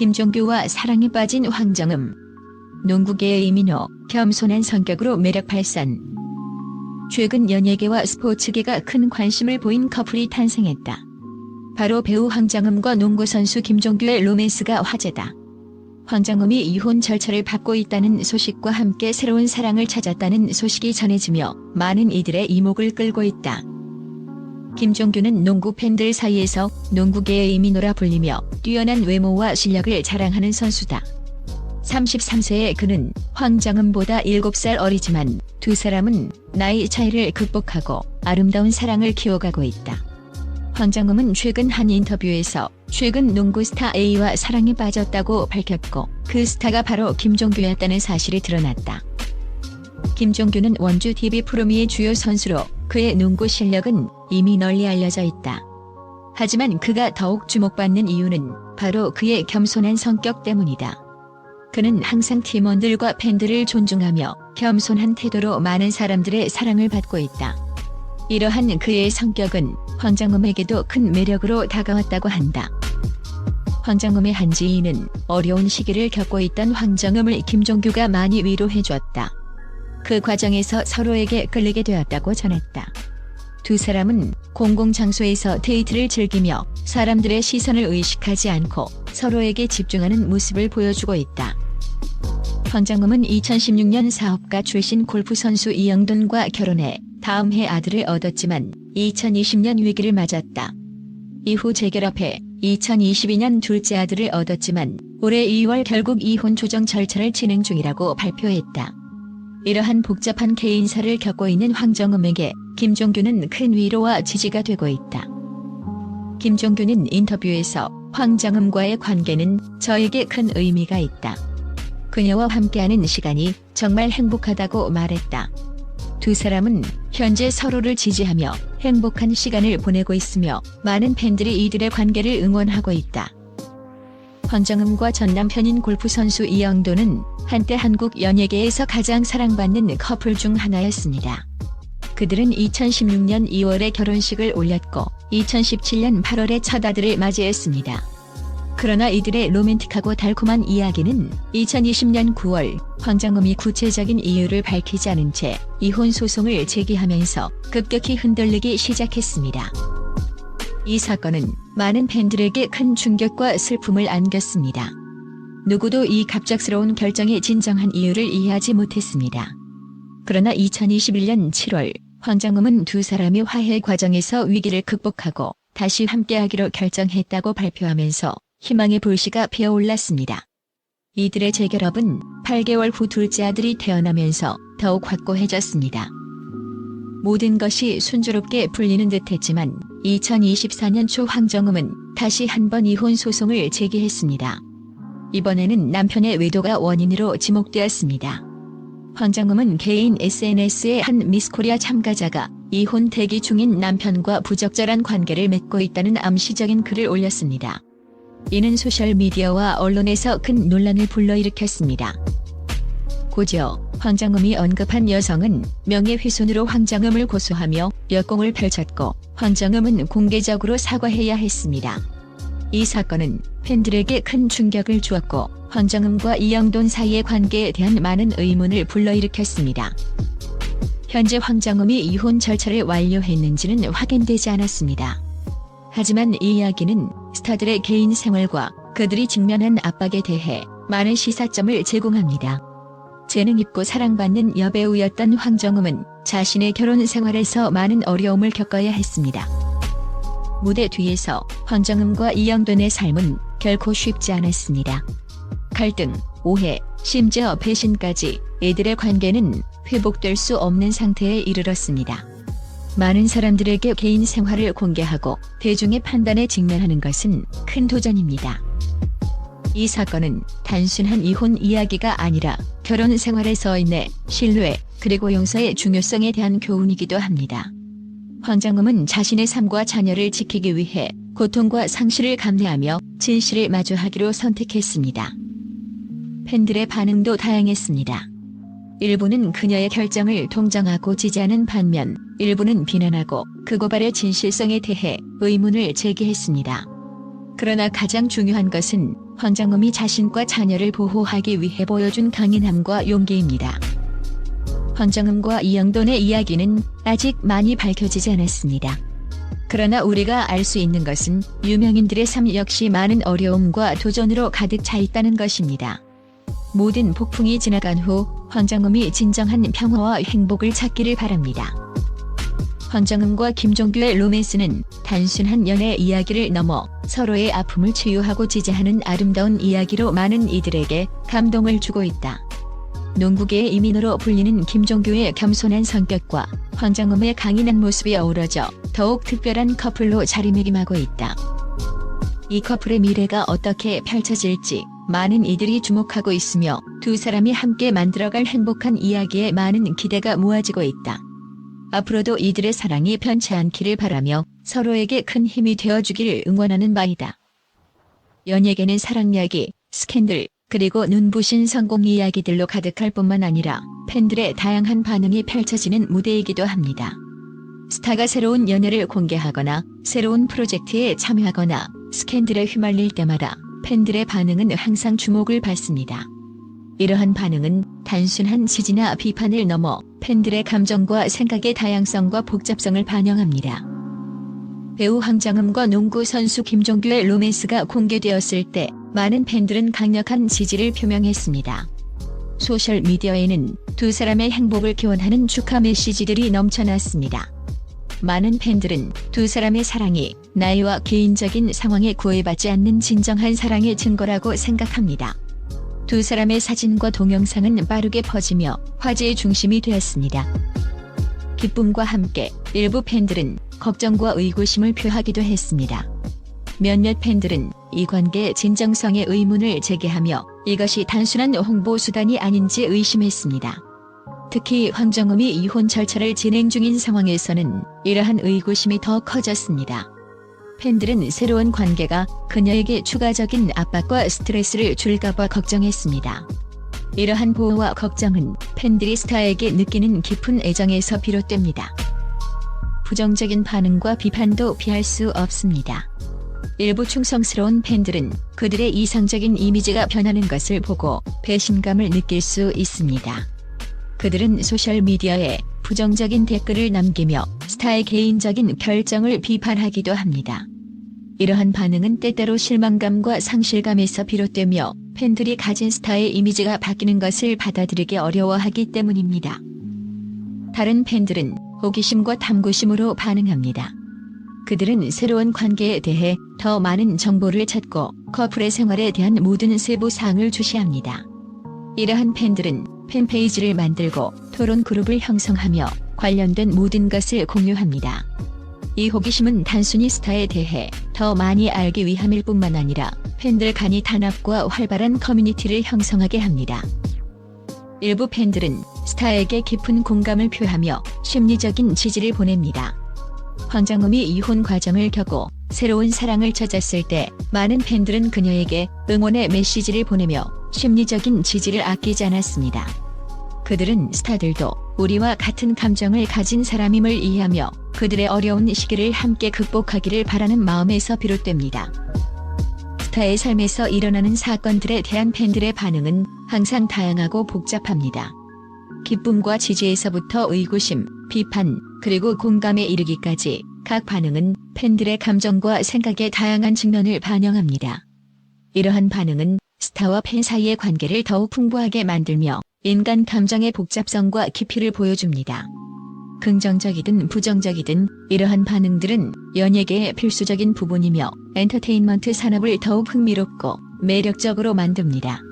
김종규와 사랑에 빠진 황정음. 농구계의 이민호, 겸손한 성격으로 매력 발산. 최근 연예계와 스포츠계가 큰 관심을 보인 커플이 탄생했다. 바로 배우 황정음과 농구 선수 김종규의 로맨스가 화제다. 황정음이 이혼 절차를 밟고 있다는 소식과 함께 새로운 사랑을 찾았다는 소식이 전해지며 많은 이들의 이목을 끌고 있다. 김종규는 농구 팬들 사이에서 농구계의 이민호라 불리며 뛰어난 외모와 실력을 자랑하는 선수다. 33세의 그는 황정음보다 7살 어리지만 두 사람은 나이 차이를 극복하고 아름다운 사랑을 키워가고 있다. 황정음은 최근 한 인터뷰에서 최근 농구 스타 A와 사랑에 빠졌다고 밝혔고 그 스타가 바로 김종규였다는 사실이 드러났다. 김종규는 원주 TV 프로미의 주요 선수로 그의 농구 실력은 이미 널리 알려져 있다. 하지만 그가 더욱 주목받는 이유는 바로 그의 겸손한 성격 때문이다. 그는 항상 팀원들과 팬들을 존중하며 겸손한 태도로 많은 사람들의 사랑을 받고 있다. 이러한 그의 성격은 황정음에게도 큰 매력으로 다가왔다고 한다. 황정음의 한 지인은 어려운 시기를 겪고 있던 황정음을 김종규가 많이 위로해줬다. 그 과정에서 서로에게 끌리게 되었다고 전했다. 두 사람은 공공장소에서 데이트를 즐기며 사람들의 시선을 의식하지 않고 서로에게 집중하는 모습을 보여주고 있다. 황정음은 2016년 사업가 출신 골프 선수 이영돈과 결혼해 다음 해 아들을 얻었지만 2020년 위기를 맞았다. 이후 재결합해 2022년 둘째 아들을 얻었지만 올해 2월 결국 이혼 조정 절차를 진행 중이라고 발표했다. 이러한 복잡한 개인사를 겪고 있는 황정음에게 김종규는 큰 위로와 지지가 되고 있다. 김종규는 인터뷰에서 황정음과의 관계는 저에게 큰 의미가 있다. 그녀와 함께하는 시간이 정말 행복하다고 말했다. 두 사람은 현재 서로를 지지하며 행복한 시간을 보내고 있으며 많은 팬들이 이들의 관계를 응원하고 있다. 황정음과 전 남편인 골프 선수 이영도는 한때 한국 연예계에서 가장 사랑받는 커플 중 하나였습니다. 그들은 2016년 2월에 결혼식을 올렸고 2017년 8월에 첫 아들을 맞이했습니다. 그러나 이들의 로맨틱하고 달콤한 이야기는 2020년 9월 황정음이 구체적인 이유를 밝히지 않은 채 이혼 소송을 제기하면서 급격히 흔들리기 시작했습니다. 이 사건은 많은 팬들에게 큰 충격과 슬픔을 안겼습니다. 누구도 이 갑작스러운 결정의 진정한 이유를 이해하지 못했습니다. 그러나 2021년 7월 황정음은 두 사람이 화해 과정에서 위기를 극복하고 다시 함께하기로 결정했다고 발표하면서 희망의 불씨가 피어올랐습니다. 이들의 재결합은 8개월 후 둘째 아들이 태어나면서 더욱 확고해졌습니다. 모든 것이 순조롭게 풀리는 듯했지만 2024년 초 황정음은 다시 한 번 이혼 소송을 제기했습니다. 이번에는 남편의 외도가 원인으로 지목되었습니다. 황정음은 개인 SNS에 한 미스코리아 참가자가 이혼 대기 중인 남편과 부적절한 관계를 맺고 있다는 암시적인 글을 올렸습니다. 이는 소셜미디어와 언론에서 큰 논란을 불러일으켰습니다. 고저 황정음이 언급한 여성은 명예훼손으로 황정음을 고소하며 역공을 펼쳤고 황정음은 공개적으로 사과해야 했습니다. 이 사건은 팬들에게 큰 충격을 주었고 황정음과 이영돈 사이의 관계에 대한 많은 의문을 불러일으켰습니다. 현재 황정음이 이혼 절차를 완료했는지는 확인되지 않았습니다. 하지만 이 이야기는 스타들의 개인 생활과 그들이 직면한 압박에 대해 많은 시사점을 제공합니다. 재능 있고 사랑받는 여배우였던 황정음은 자신의 결혼 생활에서 많은 어려움을 겪어야 했습니다. 무대 뒤에서 황정음과 이영돈의 삶은 결코 쉽지 않았습니다. 갈등, 오해, 심지어 배신까지 이들의 관계는 회복될 수 없는 상태에 이르렀습니다. 많은 사람들에게 개인 생활을 공개하고 대중의 판단에 직면하는 것은 큰 도전입니다. 이 사건은 단순한 이혼 이야기가 아니라 결혼 생활에서의 신뢰 그리고 용서의 중요성에 대한 교훈이기도 합니다. 황정음은 자신의 삶과 자녀를 지키기 위해 고통과 상실을 감내하며 진실을 마주하기로 선택했습니다. 팬들의 반응도 다양했습니다. 일부는 그녀의 결정을 동정하고 지지하는 반면 일부는 비난하고 그 고발의 진실성에 대해 의문을 제기했습니다. 그러나 가장 중요한 것은 황정음이 자신과 자녀를 보호하기 위해 보여준 강인함과 용기입니다. 황정음과 이영돈의 이야기는 아직 많이 밝혀지지 않았습니다. 그러나 우리가 알 수 있는 것은 유명인들의 삶 역시 많은 어려움과 도전으로 가득 차 있다는 것입니다. 모든 폭풍이 지나간 후 황정음이 진정한 평화와 행복을 찾기를 바랍니다. 황정음과 김종규의 로맨스는 단순한 연애 이야기를 넘어 서로의 아픔을 치유하고 지지하는 아름다운 이야기로 많은 이들에게 감동을 주고 있다. 농구계의 이민호로 불리는 김종규의 겸손한 성격과 황정음의 강인한 모습이 어우러져 더욱 특별한 커플로 자리매김하고 있다. 이 커플의 미래가 어떻게 펼쳐질지 많은 이들이 주목하고 있으며 두 사람이 함께 만들어갈 행복한 이야기에 많은 기대가 모아지고 있다. 앞으로도 이들의 사랑이 편치 않기를 바라며 서로에게 큰 힘이 되어주기를 응원하는 바이다. 연예계는 사랑 이야기, 스캔들, 그리고 눈부신 성공 이야기들로 가득할 뿐만 아니라 팬들의 다양한 반응이 펼쳐지는 무대이기도 합니다. 스타가 새로운 연애를 공개하거나 새로운 프로젝트에 참여하거나 스캔들에 휘말릴 때마다 팬들의 반응은 항상 주목을 받습니다. 이러한 반응은 단순한 지지나 비판을 넘어 팬들의 감정과 생각의 다양성과 복잡성을 반영합니다. 배우 황정음과 농구 선수 김종규의 로맨스가 공개되었을 때 많은 팬들은 강력한 지지를 표명했습니다. 소셜 미디어에는 두 사람의 행복을 기원하는 축하 메시지들이 넘쳐났습니다. 많은 팬들은 두 사람의 사랑이 나이와 개인적인 상황에 구애받지 않는 진정한 사랑의 증거라고 생각합니다. 두 사람의 사진과 동영상은 빠르게 퍼지며 화제의 중심이 되었습니다. 기쁨과 함께 일부 팬들은 걱정과 의구심을 표하기도 했습니다. 몇몇 팬들은 이 관계의 진정성에 의문을 제기하며 이것이 단순한 홍보 수단이 아닌지 의심했습니다. 특히 황정음이 이혼 절차를 진행 중인 상황에서는 이러한 의구심이 더 커졌습니다. 팬들은 새로운 관계가 그녀에게 추가적인 압박과 스트레스를 줄까봐 걱정했습니다. 이러한 보호와 걱정은 팬들이 스타에게 느끼는 깊은 애정에서 비롯됩니다. 부정적인 반응과 비판도 피할 수 없습니다. 일부 충성스러운 팬들은 그들의 이상적인 이미지가 변하는 것을 보고 배신감을 느낄 수 있습니다. 그들은 소셜미디어에 부정적인 댓글을 남기며 스타의 개인적인 결정을 비판하기도 합니다. 이러한 반응은 때때로 실망감과 상실감에서 비롯되며 팬들이 가진 스타의 이미지가 바뀌는 것을 받아들이기 어려워하기 때문입니다. 다른 팬들은 호기심과 탐구심으로 반응합니다. 그들은 새로운 관계에 대해 더 많은 정보를 찾고 커플의 생활에 대한 모든 세부 사항을 주시합니다. 이러한 팬들은 팬페이지를 만들고 토론 그룹을 형성하며 관련된 모든 것을 공유합니다. 이 호기심은 단순히 스타에 대해 더 많이 알기 위함일 뿐만 아니라 팬들 간의 단합과 활발한 커뮤니티를 형성하게 합니다. 일부 팬들은 스타에게 깊은 공감을 표하며 심리적인 지지를 보냅니다. 황정음이 이혼 과정을 겪고 새로운 사랑을 찾았을 때 많은 팬들은 그녀에게 응원의 메시지를 보내며 심리적인 지지를 아끼지 않았습니다. 그들은 스타들도 우리와 같은 감정을 가진 사람임을 이해하며 그들의 어려운 시기를 함께 극복하기를 바라는 마음에서 비롯됩니다. 스타의 삶에서 일어나는 사건들에 대한 팬들의 반응은 항상 다양하고 복잡합니다. 기쁨과 지지에서부터 의구심, 비판, 그리고 공감에 이르기까지 각 반응은 팬들의 감정과 생각의 다양한 측면을 반영합니다. 이러한 반응은 스타와 팬 사이의 관계를 더욱 풍부하게 만들며 인간 감정의 복잡성과 깊이를 보여줍니다. 긍정적이든 부정적이든 이러한 반응들은 연예계의 필수적인 부분이며 엔터테인먼트 산업을 더욱 흥미롭고 매력적으로 만듭니다.